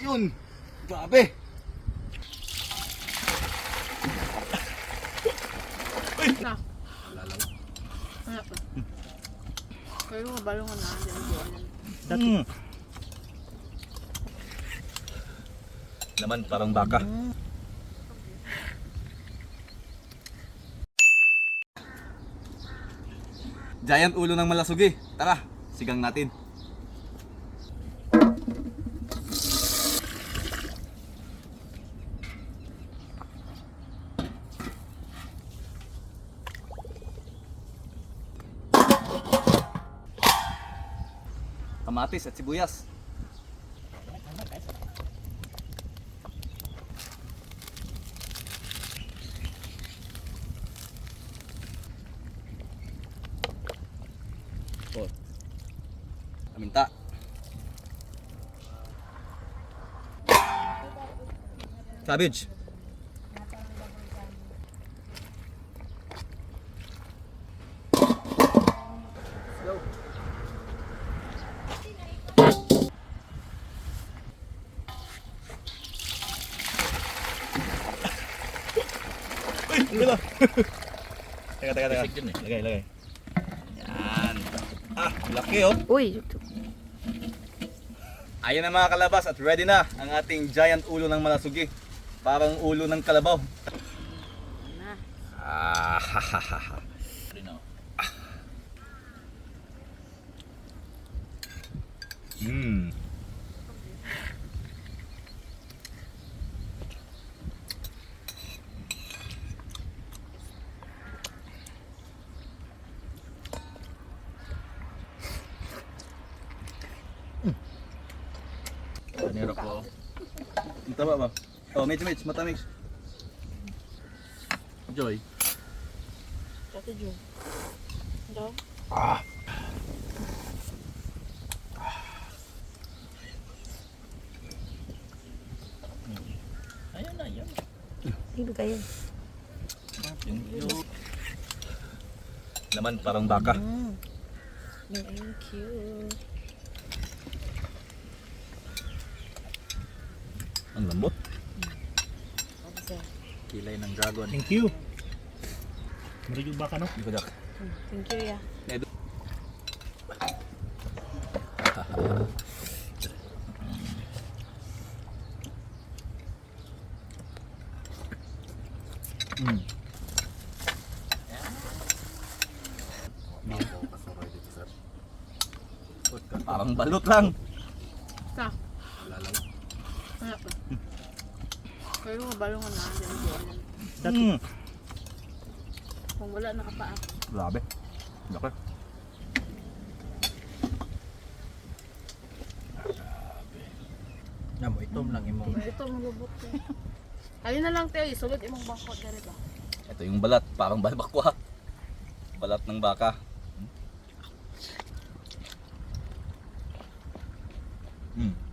Yun. Grabe. Na. Ano pa? Pero kabalong na. Buwan. Mm. Naman parang baka. Giant ulo ng malasugi. Tara, sigang natin. Kamatis at sibuyas. Oh. Aminta. Cabbage. Uy, wala. teka, teka, teka. Lagay, lagay. Yan. Ah, laki oh. Uy. Ayan na mga kalabas at ready na ang ating giant ulo ng malasugi. Parang ulo ng kalabaw. Na. Ah, ha, ha, ha, ha. Mm. Kanero ko. Ang taba ba? Oh, medyo medyo matamis. Joy. Kasi Jun. Daw? Ah. Ayun na, yun. Hindi kayo. Naman parang baka. Mm. Thank you. Ang lambot. Kilay ng dragon. Thank you. Marigyo baka no? Hindi ko dak. Thank you ya. Mm. Parang balot lang. Sa? Pa? Pero kabalong na. Hindi na buwan. Mm. Kung wala nakapaa. Grabe. Laki. Namo, itom lang imong. Ito magubot ko. Ayun na lang tayo. Isulod imong bangkot na rin ba? Ito yung balat. Parang balbakwa. Balat ng baka. Mm.